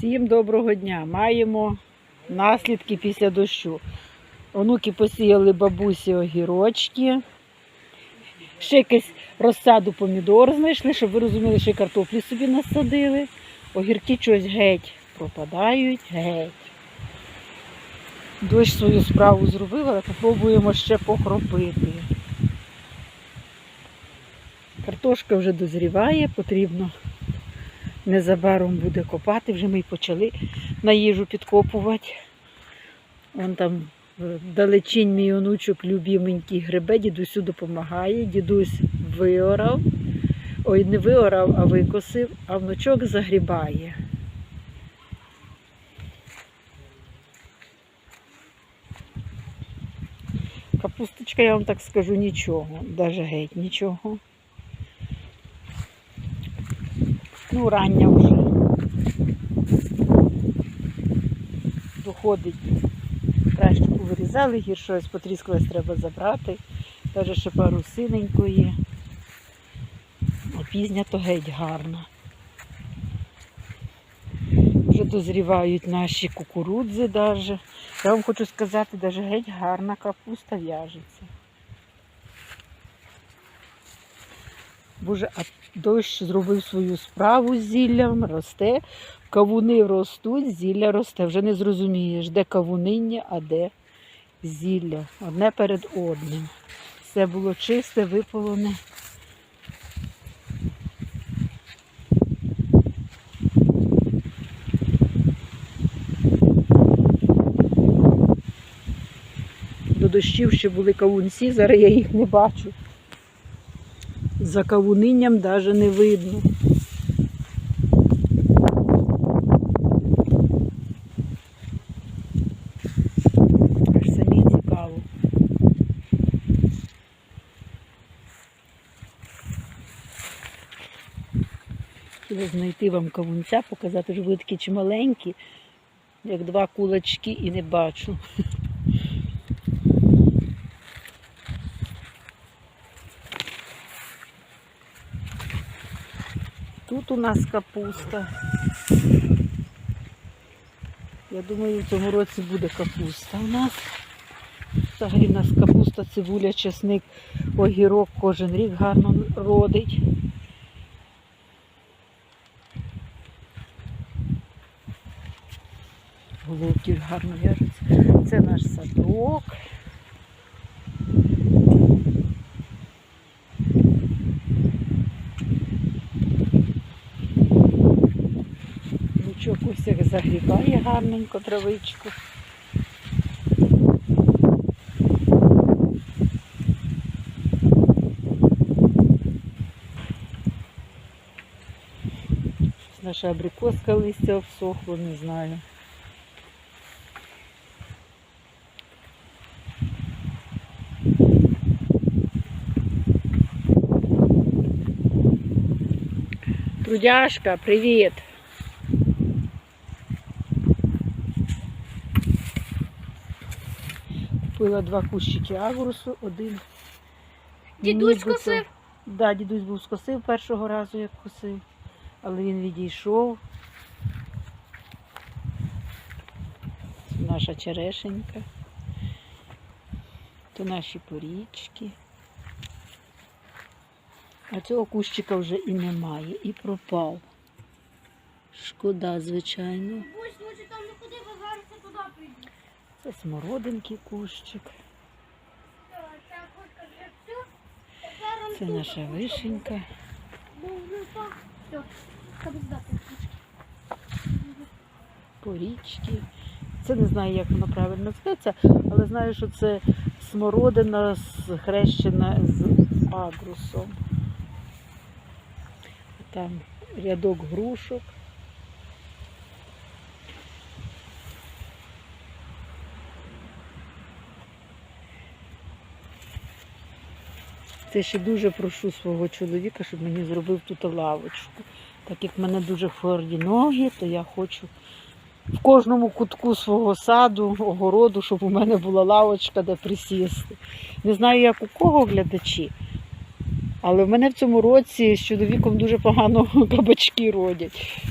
Всім доброго дня. Маємо наслідки після дощу. Онуки посіяли бабусі огірочки. Ще якесь розсаду помідор знайшли, щоб ви розуміли, що картоплі собі насадили. Огірки щось геть пропадають, геть. Дощ свою справу зробив, але попробуємо ще покропити. Картошка вже дозріває, потрібно незабаром буде копати. Вже ми й почали на їжу підкопувати. Вон там е, далечінь мій онучок любіменький грибе, дідусю допомагає, дідусь виорав. Ой, не виорав, а викосив, а внучок загрібає. Капусточка, я вам так скажу, нічого, навіть геть нічого. Ну, рання вже. Доходить. Краще повирізали, гіршось потріскалось, треба забрати. Каже, ще пару синенької. Пізня то геть гарна. Вже дозрівають наші кукурудзи даже. Я вам хочу сказати, даже геть гарна капуста в'яжеться. Боже, а дощ зробив свою справу з зіллям, росте. Кавуни ростуть, зілля росте. Вже не зрозумієш, де кавуниння, а де зілля. Одне перед одним. Все було чисте, виполоне. До дощів ще були кавунці, зараз я їх не бачу. За кавунинням навіть не видно. Знайти вам кавунця, показати, що ви такі чималенькі, як два кулачки і не бачу. Тут у нас капуста. Я думаю, в цьому році буде капуста у нас. Взагалі у нас капуста, цибуля, чесник, огірок кожен рік гарно родить. Головки гарно в'яжуться. Це наш садок. Ось як загрібає гарненько травичку. Наша абрикоска листя обсохло, не знаю. Трудяшка, привіт! Купила два кущики агрусу, один. Дідусь нібито- косив? Да, дідусь був скосив першого разу, як косив, але він відійшов. Наша черешенька. То наші порічки. А цього кущика вже і немає, і пропав. Шкода, звичайно. Будь лучше там не ходи, бо зараз туди прийду. Це смородинки кущик. Це наша вишенька. Порічки. Це не знаю, як воно правильно зветься, але знаю, що це смородина хрещена з агрусом. Там рядок грушок. Це ще дуже прошу свого чоловіка, щоб мені зробив тут лавочку. Так як в мене дуже хворі ноги, то я хочу в кожному кутку свого саду, огороду, щоб у мене була лавочка, де присісти. Не знаю, як у кого глядачі, але в мене в цьому році з чоловіком дуже погано кабачки родять.